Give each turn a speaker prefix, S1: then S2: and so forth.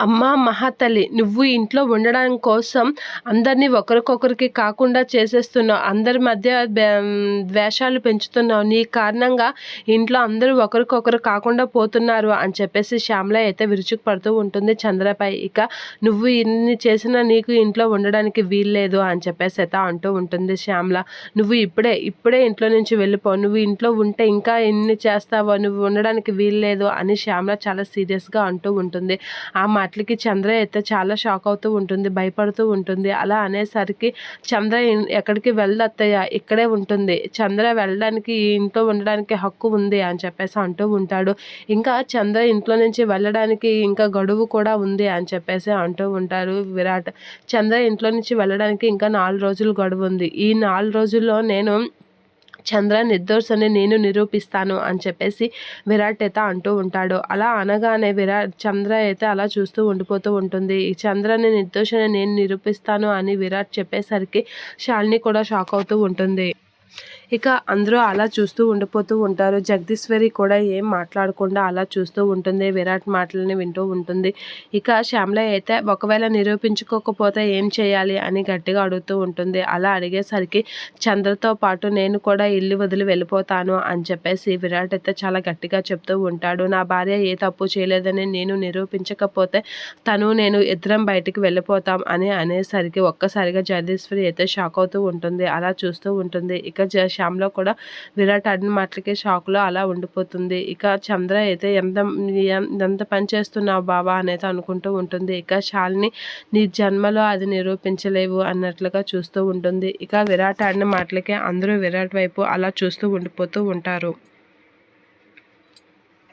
S1: అమ్మా మహాతల్లి నువ్వు ఇంట్లో ఉండడం కోసం అందరినీ ఒకరికొకరికి కాకుండా చేసేస్తున్నావు. అందరి మధ్య ద్వేషాలు పెంచుతున్నావు. నీ కారణంగా ఇంట్లో అందరూ ఒకరికొకరు కాకుండా పోతున్నారు అని చెప్పేసి శ్యామల అయితే విరుచుకుపడుతూ ఉంటుంది చంద్రపై. ఇక నువ్వు ఇన్ని చేసినా నీకు ఇంట్లో ఉండడానికి వీల్లేదు అని చెప్పేసి అయితే అంటూ ఉంటుంది శ్యామల. నువ్వు ఇప్పుడే ఇప్పుడే ఇంట్లో నుంచి వెళ్ళిపో. నువ్వు ఇంట్లో ఉంటే ఇంకా ఎన్ని చేస్తావో నువ్వు ఉండడానికి వీల్లేదు అని శ్యామల చాలా సీరియస్గా అంటూ ఉంటుంది. ఆ మాటలకి చంద్ర అయితే చాలా షాక్ అవుతూ ఉంటుంది భయపడుతూ ఉంటుంది. అలా అనేసరికి చంద్ర ఎక్కడికి వెళ్ళదత్తయ్య? ఇక్కడే ఉంటుంది. చంద్ర వెళ్ళడానికి ఇంట్లో ఉండడానికి హక్కు ఉంది అని చెప్పేసి అంటూ ఉంటాడు. ఇంకా చంద్ర ఇంట్లో నుంచి వెళ్ళడానికి ఇంకా గడువు కూడా ఉంది అని చెప్పేసి అంటూ ఉంటారు విరాట్. చంద్ర ఇంట్లో నుంచి వెళ్ళడానికి ఇంకా నాలుగు రోజులు గడువు ఉంది. ఈ నాలుగు రోజుల్లో నేను చంద్ర నిర్దోషని నేను నిరూపిస్తాను అని చెప్పేసి విరాట్ అయితే అంటూ ఉంటాడు. అలా అనగానే విరాట్ చంద్ర అయితే అలా చూస్తూ ఉండిపోతూ ఉంటుంది. ఈ చంద్రని నిర్దోషని నేను నిరూపిస్తాను అని విరాట్ చెప్పేసరికి శాలిని కూడా షాక్ అవుతూ ఉంటుంది. ఇక అందరూ అలా చూస్తూ ఉండిపోతూ ఉంటారు. జగదీశ్వరి కూడా ఏం మాట్లాడకుండా అలా చూస్తూ ఉంటుంది. విరాట్ మాటలని వింటూ ఉంటుంది. ఇక శ్యామల అయితే ఒకవేళ నిరూపించుకోకపోతే ఏం చేయాలి అని గట్టిగా అడుగుతూ ఉంటుంది. అలా అడిగేసరికి చంద్రతో పాటు నేను కూడా ఇల్లు వదిలి వెళ్ళిపోతాను అని చెప్పేసి విరాట్ అయితే చాలా గట్టిగా చెప్తూ ఉంటాడు. నా భార్య ఏ తప్పు చేయలేదని నేను నిరూపించకపోతే తను నేను ఇద్దరం బయటికి వెళ్ళిపోతాం అని అనేసరికి ఒక్కసారిగా జగదీశ్వరి అయితే షాక్ అవుతూ ఉంటుంది. అలా చూస్తూ ఉంటుంది. ఇక శ్యామ్లో కూడా విరాట్ అడిన మాటలకి షాక్లో అలా ఉండిపోతుంది. ఇక చంద్ర అయితే ఎంత ఎంత పని చేస్తున్నావు బాబా అనేది అనుకుంటూ ఉంటుంది. ఇక శాలిని నీ జన్మలో అది నిరూపించలేవు అన్నట్లుగా చూస్తూ ఉంటుంది. ఇక విరాట్ ఆడిన మాటలకి అందరూ విరాట్ వైపు అలా చూస్తూ ఉండిపోతూ ఉంటారు.